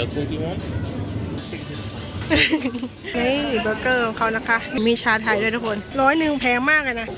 Yakult you want? นี่เบอร์เกอร์ของเขานะคะ มีชาไทยด้วยทุกคน ร้อยหนึ่งแพงมากเลยนะ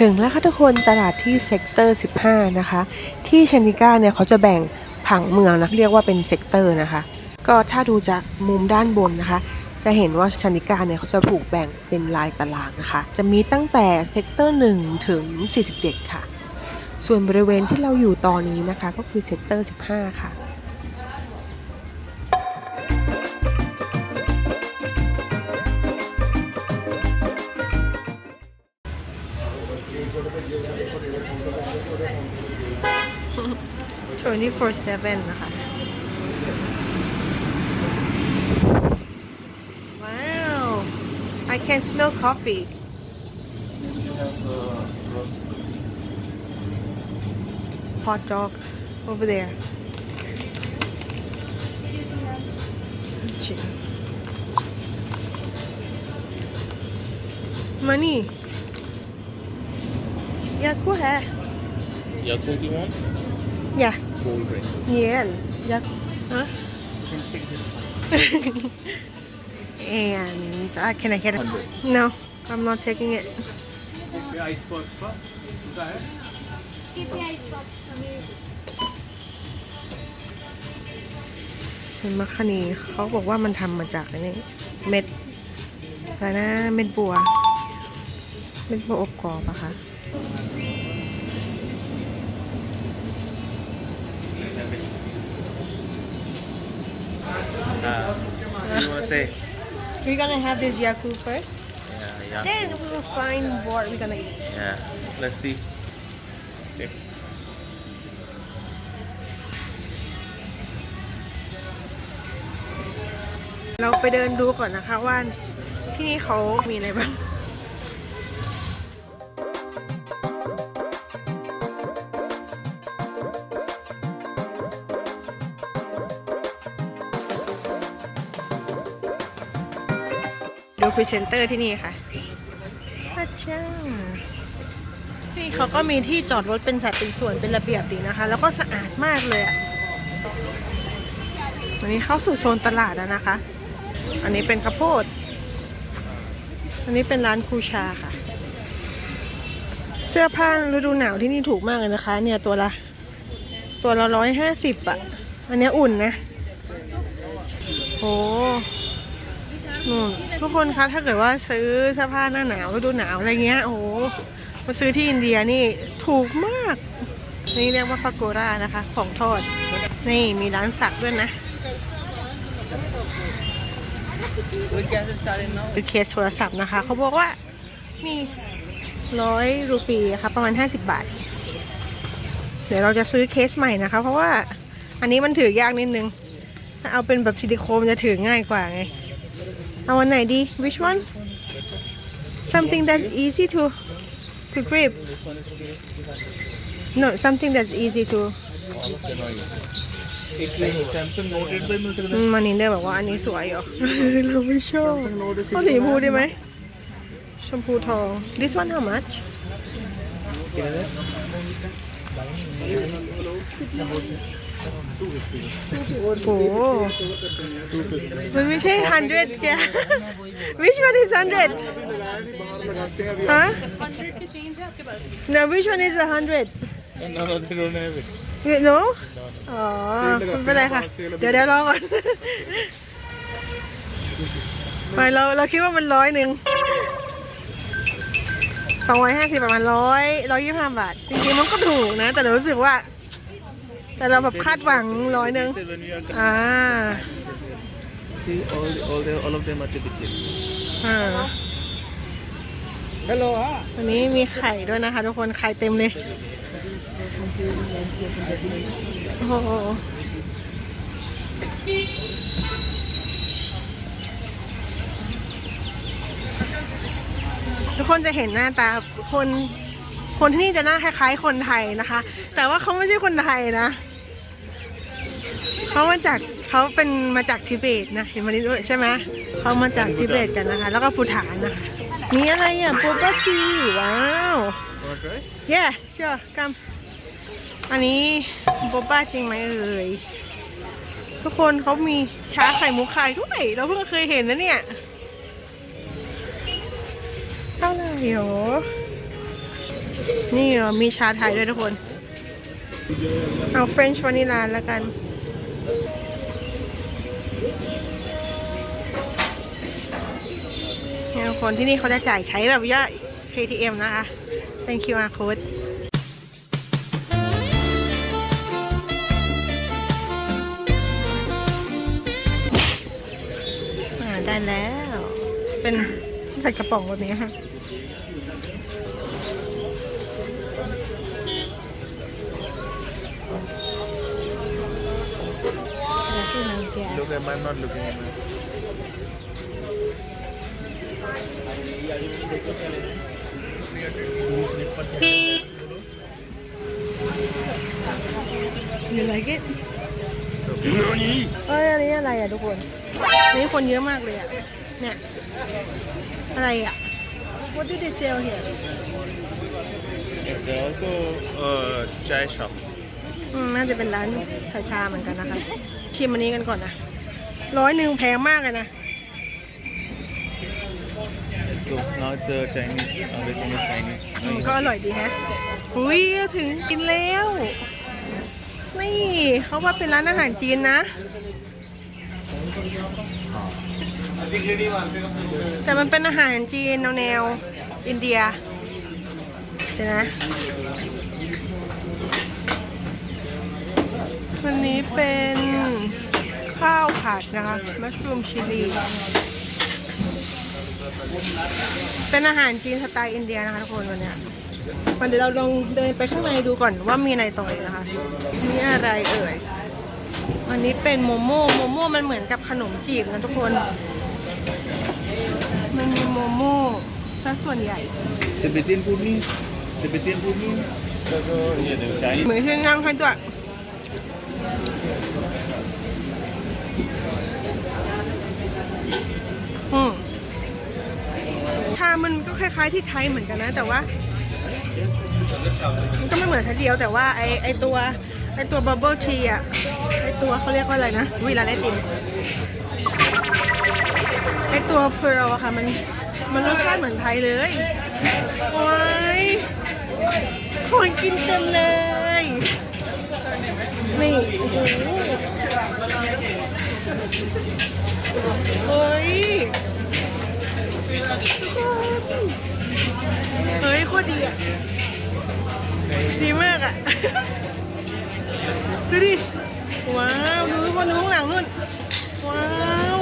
ถึงแล้วค่ะทุกคนตลาดที่เซกเตอร์ 15 นะคะ ที่ชนิก้าเนี่ยเขาจะแบ่งผังเมืองนะเรียกว่าเป็นเซกเตอร์นะคะ ก็ถ้าดูจากมุมด้านบนนะคะ จะเห็นว่าชนิก้าเนี่ยเขาจะถูกแบ่งเป็นลายตารางนะคะ จะมีตั้งแต่เซกเตอร์ 1 ถึง 47 ค่ะ ส่วนบริเวณที่เราอยู่ตอนนี้นะคะ ก็คือเซกเตอร์ 15 ค่ะ 24/7 นะคะ Wow I can smell coffee hot dogs over there money या को है Yakult you want? या Cold Drink. Yeah, yeah. Huh? and uh, can I get it? No, I'm not taking it. Ice box. เป็นมัคคานีเขาบอกว่ามันทำมาจากอันนี้เม็ดอะไรนะเม็ดบัว เม็ดบัวอบกรอบอะค่ะ you want to say? We're gonna have this yaku first. Yeah, yeah. Then we will find what we're gonna eat. Yeah, let's see. Okay. เราไปเดินดู พรีเซนเตอร์ที่นี่ค่ะพระเจ้านี่เขาก็มีที่จอดรถเป็นสัดเป็นส่วนเป็นระเบียบดีนะคะ แล้วก็สะอาดมากเลยอะวันนี้เข้าสู่โซนตลาดแล้วนะคะ อันนี้เป็นข้าวโพด อันนี้เป็นร้านคูชาค่ะ เสื้อผ้าฤดูหนาวที่นี่ถูกมากเลยนะคะ เนี่ยตัวละตัวละร้อยห้าสิบอะอันเนี้ยอุ่นนะโอ้ นู่นทุกคนคะถ้าเกิดว่าซื้อเสื้อผ้าหน้าหนาวฤดูหนาวอะไรเงี้ยโอ้โหมาซื้อที่อินเดียนี่ถูกมาก นี่เรียกว่าฟาโกรานะคะ ของทอด นี่มีร้านสักด้วยนะคือเคสโทรศัพท์นะคะ เขาบอกว่ามีร้อยรูปีค่ะประมาณ 50 บาท เดี๋ยวเราจะซื้อเคสใหม่นะคะ เพราะว่าอันนี้มันถือยากนิดนึง ถ้าเอาเป็นแบบซิลิโคนจะถือง่ายกว่าไง I want ID. which one? Something that's easy to to grip. No something that's easy to. Mm, มันนี่เดอร์บอกว่าอันนี้สวยเหรอเราไม่ชอบเอาสีชมพูได้ไหมชมพูทอง this one how much? Thank you. โอ้โหมันไม่ใช่ 100แก which one is 100ฮะ no which one is 100 No, no, they don't have it. you know อ๋อไม่เป็นไรค่ะ เดี๋ยวเดี๋ยวรอก่อนไปเราเราคิดว่ามันร้อยหนึ่งสองร้อยห้าสิบประมาณร้อยร้อยยี่สิบห้าบาท จริงๆมันก็ถูกนะ แต่เรารู้สึกว่า แต่เราแบบคาดหวังร้อยหนึ่ง อ่า see all all the, all of them are typical. อ่า Hello, ah. วันนี้มีไข่ด้วยนะคะ ทุกคนไข่เต็มเลย โอ้โห ทุกคนจะเห็นหน้าตาคน คนที่นี่จะหน้าคล้ายๆคนไทยนะคะ แต่ว่าเขาไม่ใช่คนไทยนะ เขามาจากเขาเป็นมาจากทิเบตนะเห็นมานี่ด้วยใช่ไหมเขามาจากทิเบตกันนะคะ แล้วก็ภูฐานนะคะมีอะไรอะโปปาชีว้าว Want to try? yeah sure come อันนี้โบบ้าจริงไหมเอ่ยทุกคนเขามีชาไข่มุกขายด้วยเราเพิ่งเคยเห็นนะเนี่ยเท่าไหร่หรอนี่เหรอมีชาไทยด้วยทุกคน เอาเฟรนช์วานิลาแล้วกันเนี่ยทุก คนที่นี่เขาจะจ่ายใช้แบบว่า KTM นะคะ เป็น QR code อ่าได้แล้ว เป็นใส่กระป๋องแบบนี้ค่ะ Look, I'm I'm not looking at it. อยู่ไรเก็ตเอ้ยอันนี้อะไรอะทุกคนอันนี้คนเยอะมากเลยอะ เนี่ย อะไรอะ What do they sell here It's also a chai shop. อืมน่าจะเป็นร้านชาชาเหมือนกันนะคะ ชิมอันนี้กันก่อนนะ ร้อยหนึ่งแพงมากเลยนะ Let's go. Now it's a Chinese. Everything is Chinese. อืมก็อร่อยดีแฮะอุ้ยถึงกินแล้ว นี่เขาว่าเป็นร้านอาหารจีนนะ แต่มันเป็นอาหารจีนแนวแนวๆอินเดียเดี๋ยวนะวันนี้เป็น ข้าวผัดนะคะ มัชรูมชิลลี เป็นอาหารจีนสไตล์อินเดียนะคะทุกคนวันเนี้ยวันเดี๋ยวเราลองเดินไปข้างในดูก่อนว่ามีอะไรต่ออีกนะคะ มีอะไรเอ่ยวันนี้เป็นโมโม่ โมโม่มันเหมือนกับขนมจีบนะทุกคน มันมีโมโม่ซะส่วนใหญ่ Tibetan food means Tibetan food means so yeah, the Chinese. เหมือนเครื่องย่างให้ด้วยอืมชา มันก็คล้ายๆที่ไทยเหมือนกันนะ แต่ว่ามันก็ไม่เหมือนทีเดียวแต่ว่าไอไอตัวไอตัวบับเบิลทีอะไอตัวเขาเรียกว่าอะไรนะเวลาได้ติมไอตัวเพลอะค่ะมันมันรสชาติเหมือนไทยเลยโอ้ยคนกินเต็มเลย นี่โอ้โหเฮ้ย เฮ้ยโคตรดีอะ ดีมากอะ ดูดิ ว้าว ดูทุกคนดูข้างหลังนู่น ว้าว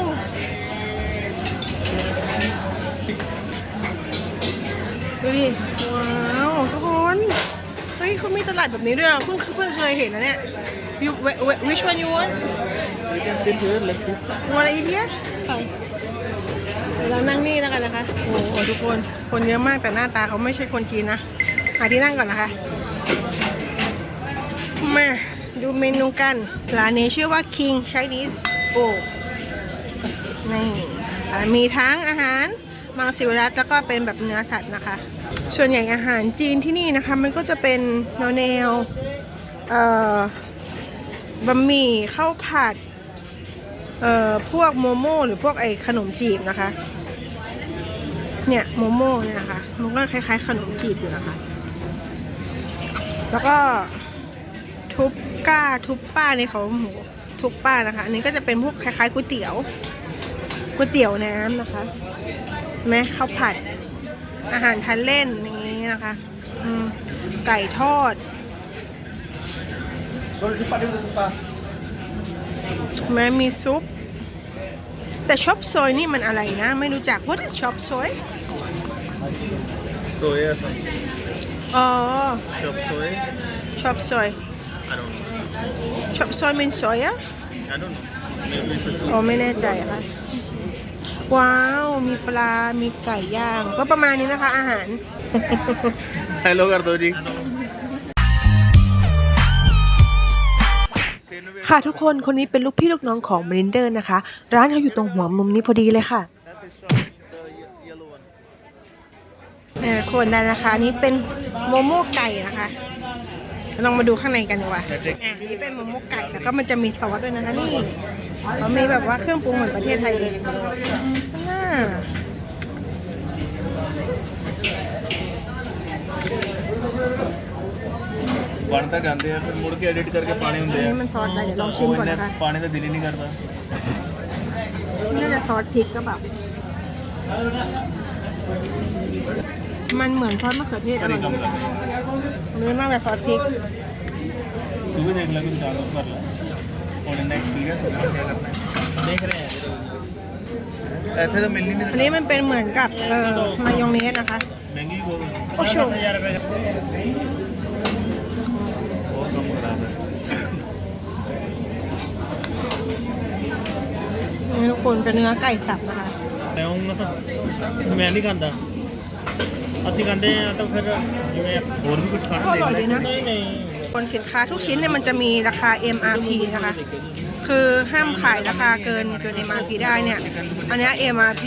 ดูดิ ว้าวทุกคน เฮ้ยเขามีตลาดแบบนี้ด้วยเหรอเพิ่งเพิ่งเคยเห็นนะเนี่ย you wh- wh- which one you want You can sit here, let's sit. วันอีเดีย เดี๋ยวเรานั่งนี่แล้วกันนะคะ โอ้โหทุกคน คนเยอะมากแต่หน้าตาเขาไม่ใช่คนจีนนะ หาที่นั่งก่อนนะคะ มาดูเมนูกัน ร้านนี้ชื่อว่า King Chinese Bowl นี่มีทั้งอาหารมังสวิรัตแล้วก็เป็นแบบเนื้อสัตว์นะคะ ส่วนใหญ่อาหารจีนที่นี่นะคะ มันก็จะเป็นแนวแนวๆเอ่อบะหมี่ข้าวผัดเอ่อพวกโมโม่หรือพวกไอขนมจีบนะคะ เนี่ยโมโม่เนี่ยนะคะมันก็คล้ายๆ ขนมจีบอยู่นะคะ แล้วก็ทุบก้าทุบป้าเนี่ยเขาหมูทุบป้านะคะ อันนี้ก็จะเป็นพวกคล้ายๆก๋วยเตี๋ยวก๋วยเตี๋ยวน้ำนะคะเห็นไหมข้าวผัด อาหารทานเล่นอย่างนี้นะคะอืมไก่ทอดแม้มีซุป แต่ช็อปซอยนี่มันอะไรนะ ไม่รู้จัก What is chop ซอเยส้มอ๋อช็อปซอฟช็อปซอฟ I don't know. chop soy means soy อะ I don't know. Maybe อ๋อไม่แน่ใจค่ะ ว้าว มีปลา มีไก่ย่าง ก็ประมาณนี้นะคะ อาหาร Hello, Gardoji. ค่ะทุกคนคนนี้เป็นลูกพี่ลูกน้องของบรินเดอร์นะคะ ร้านเขาอยู่ตรงหัวมุมนี้พอดีเลยค่ะ The yellow one. เออคนได้นะคะอันนี้เป็นโมโม่ไก่นะคะลองมาดูข้างในกันดีกว่าอ่ะนี่เป็นโมโม่ไก่แล้วก็มันจะมีซอสด้วยนะคะนี่เขามีแบบว่าเครื่องปรุงเหมือนประเทศไทยเลยอ่า ਬਣਦਾ ਜਾਂਦੇ ਆ ਫਿਰ ਮੁੜ ਕੇ ਐਡਿਟ ਕਰਕੇ ਪਾਣੇ อัน ਹੁੰਦੇ ਆ นี้มันซอสอะไรเดี๋ยวลองชิม ਉਹ ก่อน ਇੰਨੇ นะคะ ਪਾਣੇ ਦਾ ਦਿਲ ਹੀ ਨਹੀਂ ਕਰਦਾ น่าจะซอสพริกก็แบบ มันเหมือนซอสมะเขือเทศอร่อยนื้อมากแบบซอสพริก तुम्ही एकला तुम्ही चालू करला कोणाला एक्सपिरियन्स होता काय करणार देख อันนี้มันเป็นเหมือนกับมายองเนสนะคะโอโชนี่ทุกคนเป็นเนื้อไก่สับนะคะแม่ हूँ ना मैं नहीं ਅਸੀਂ ਖਾਂਦੇ ਆ ਤਾਂ ਫਿਰ ਜਿਵੇਂ ਹੋਰ ਵੀ ਕੁਝ ก็ ਖਾਣਾ อร่อย ਦੇਖ ดี ਲੈ นะ ਨਹੀਂ ਨਹੀਂ คนสินค้าทุกชิ้นเนี่ยมันจะมีราคา MRP นะคะ คือห้ามขายราคาเกินเกิน MRP ได้เนี่ย อันเนี้ย MRP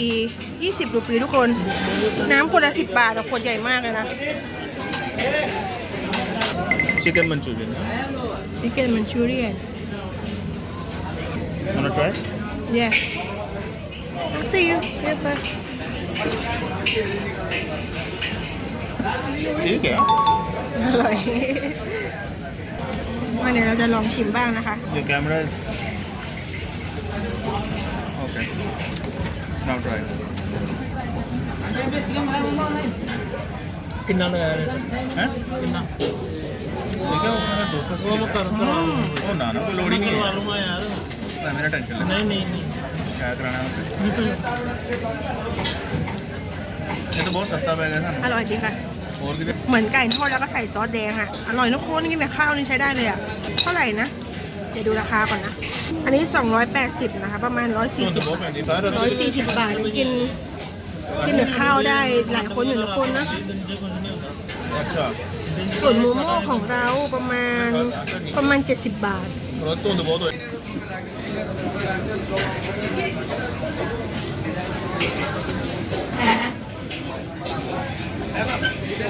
20 รูปีทุกคน น้ำขวดละ10 บาทแต่ขวดใหญ่มากเลยนะ chicken Manchurian Chicken Manchurian wanna try yeah see you ซื้อแก่อร่อยวันนี้เราจะลองชิมบ้างนะคะ Your camera is okay. Now try. กินน้ำเลย Huh? กินน้ำ देखा हमारा 200 वो मैं करता हूँ ओ ना ना वो लोडिंग है करवा लूँगा यार ना मेरा टेंशन नहीं नहीं नहीं नहीं क्या कराना है ये तो बहुत सस्ता पड़ेगा ना हेलो जी का เหมือนไก่ทอดแล้วก็ใส่ซอสแดงอะ อร่อยนะโคนกินกับข้าวนี่ใช้ได้เลยอะ เท่าไหร่นะ เดี๋ยวดูราคาก่อนนะ อันนี้ 280 นะคะ ประมาณ 140 140 บาท กิน กินกับข้าวได้หลายคนอยู่นะคนนะ ส่วนโมโม่ของเราประมาณประมาณ 70 บาทแล้ว ถ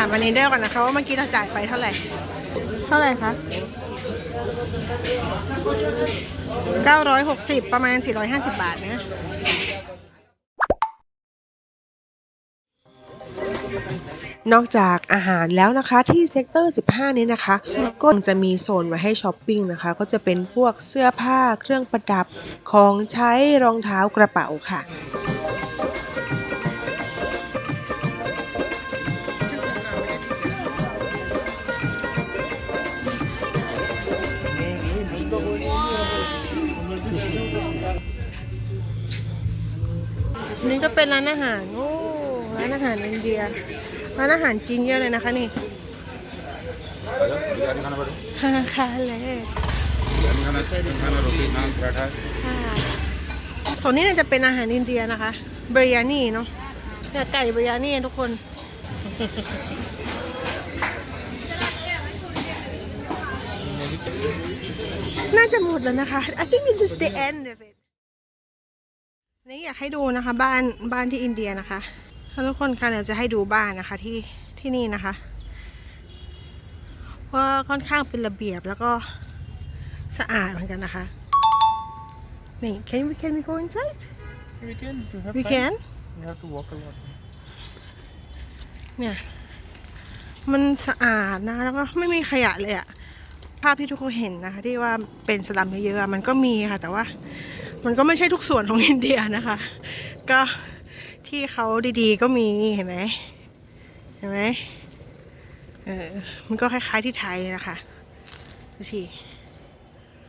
ามอันนี้เดอร์ก่อนนะคะว่าเมื่อกี้เราจ่ายไปเท่าไหร่ เท่าไหร่คะ 960 ประมาณ 450 บาทนะนอกจากอาหารแล้วนะคะที่เซกเตอร์ 15 นี้นะคะ ก็จะมีโซนไว้ให้ช้อปปิ้งนะคะ ก็จะเป็นพวกเสื้อผ้าเครื่องประดับของใช้รองเท้ากระเป๋าค่ะ เป็นร้านอาหาร โอ้ ร้านอาหารอินเดีย ร้านอาหารจีนเยอะเลยนะคะนี่ฮาค่ะเลยค่ส่วนนี้น่าจะเป็นอาหารอินเดียนะคะ เบรยานี่เนาะเนี่ยไก่เบรยานี่ทุกคน น่าจะหมดแล้วนะคะ I think this is the end of it นี่อยากให้ดูนะคะบ้านบ้านที่อินเดียนะคะถ้าทุกคนคะเดี๋ยวจะให้ดูบ้านนะคะที่ที่นี่นะคะว่าค่อนข้างเป็นระเบียบแล้วก็สะอาดเหมือนกันนะคะนี่ can we can we go inside We can. You have we time. can You have to walk a lot. เนี่ยมันสะอาดนะแล้วก็ไม่มีขยะเลยอะภาพที่ทุกคนเห็นนะคะ ที่ว่าเป็นสลัมเยอะๆอะมันก็มีค่ะ แต่ว่า มันก็ไม่ใช่ทุกส่วนของอินเดียนะคะ ก็ที่เขาดีๆก็มีเห็นไหมเห็นไหมเออมันก็คล้ายๆที่ไทยนะคะดูสิ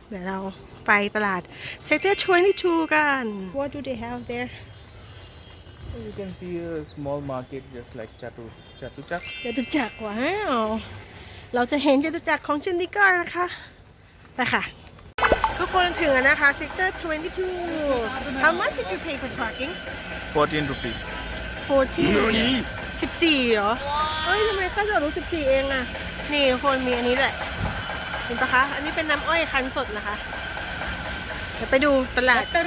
เดี๋ยวเราไปตลาด Sector 22กัน What do they have there You can see a small market just like Chatu Chatuchak. จตุจักรว้าว เราจะเห็นจตุจักรของชันดิการนะคะ ไปค่ะ ทุกคนถึงแล้วนะคะ Sector 22 How much did you pay for parking 14 rupees. 14 14เหรอเอ้ยทำไมค่าจอดรถ14 เองอะนี่ทุกคนมีอันนี้แหละเห็นปะคะ อันนี้เป็นน้ำอ้อยคั้นสดนะคะเดี๋ยวไปดูตลาด Sector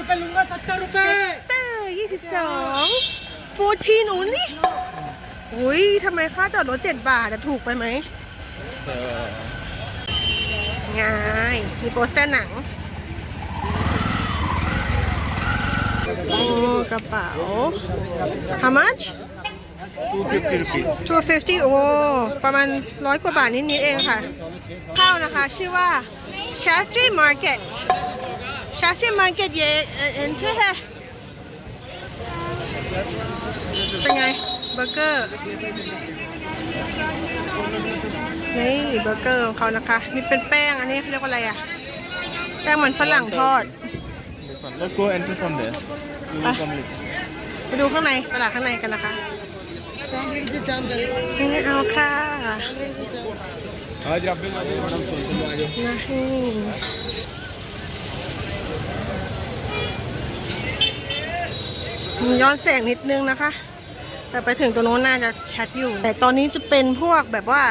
22 14 only อุ้ยทำไมค่าจอดรถ7บาทอะถูกไปไหมง่าย มีโปสเตอร์หนัง โอ้กระเป๋า how much 250 rupees. 250 โอ้ ประมาณร้อยกว่าบาทนิดๆเองค่ะ ข้าวนะคะ ชื่อว่า Shastri Market Shastri Market เย่เอ็นชื่อค่ะเป็นไงเบอร์เกอร์ นี่เบอร์เกอร์ของเขานะคะ มีเป็นแป้งอันนี้เขาเรียกว่าอะไรอะแป้งเหมือนฝรั่งทอด This one. Let's go enter from there. We will Ah. come later. ไปดูข้างในตลาดข้างในกันนะคะนี่เอาค่ะนี่ย้อนแสงนิดนึงนะคะ แต่ไปถึงตัวโน้นน่าจะชัดอยู่ แต่ตอนนี้จะเป็นพวกแบบว่า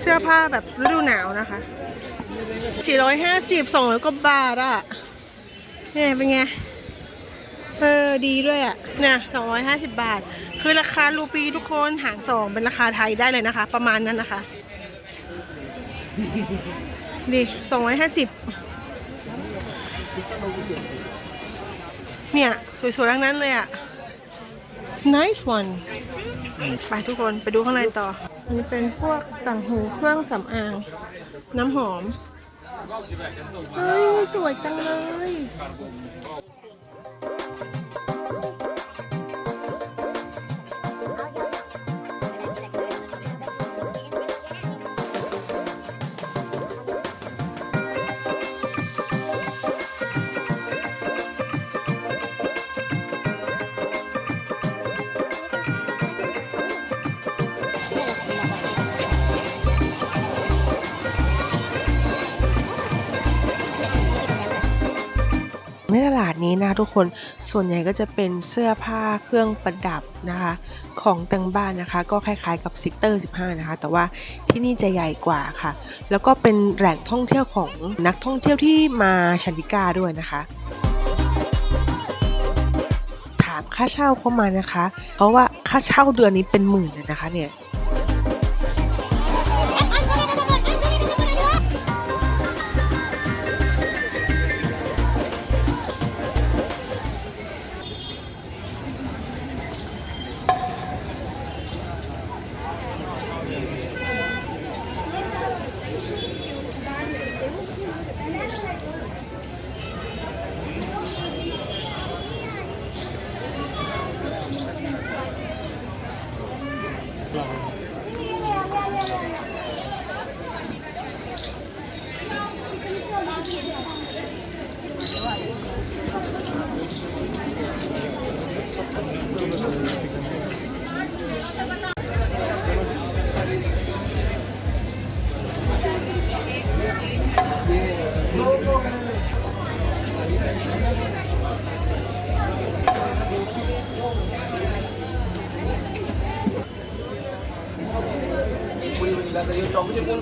เสื้อผ้าแบบฤดูหนาวนะคะ 450 200กว่าบาทอะ เนี่ยเป็นไง เออ ดีด้วยอะเนี่ยสองร้อยห้าสิบบาท คือราคารูปีทุกคนหารสองเป็นราคาไทยได้เลยนะคะ ประมาณนั้นนะคะ ดีสองร้อยห้าสิบเนี่ย สวยๆทั้งนั้นเลยอะ nice one ไปทุกคนไปดูข้างในต่อ อันนี้เป็นพวกต่างหูเครื่องสำอาง น้ำหอม เฮ้ย สวยจังเลย ในตลาดนี้นะทุกคนส่วนใหญ่ก็จะเป็นเสื้อผ้าเครื่องประดับนะคะ ของแต่งบ้านนะคะ ก็คล้ายๆกับซิกเตอร์ 15 นะคะ แต่ว่าที่นี่จะใหญ่กว่าค่ะ แล้วก็เป็นแหล่งท่องเที่ยวของนักท่องเที่ยวที่มาชันดิกาด้วยนะคะถามค่าเช่าเข้ามานะคะ เพราะว่าค่าเช่าเดือนนี้เป็นหมื่นเลยนะคะเนี่ย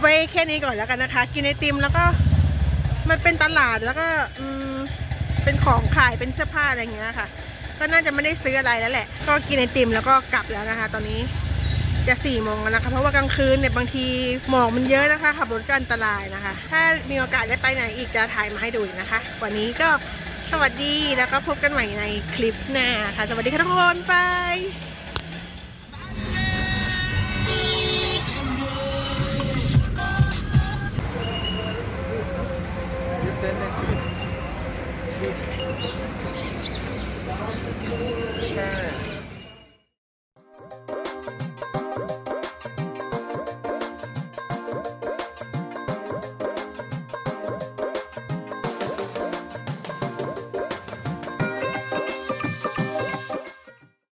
ไว้แค่นี้ก่อนแล้วกันนะคะ กินไอติมแล้วก็มันเป็นตลาดแล้วก็อืมเป็นของขายเป็นเสื้อผ้าอะไรอย่างเงี้ยค่ะ ก็น่าจะไม่ได้ซื้ออะไรแล้วแหละ ก็กินไอติมแล้วก็กลับแล้วนะคะ ตอนนี้จะสี่โมงแล้วนะคะ เพราะว่ากลางคืนเนี่ยบางทีหมอกมันเยอะนะคะขับรถก็อันตรายนะคะ ถ้ามีโอกาสได้ไปไหนอีกจะถ่ายมาให้ดูนะคะ วันนี้ก็สวัสดีแล้วก็พบกันใหม่ในคลิปหน้าค่ะ สวัสดีค่ะทุกคนบา it.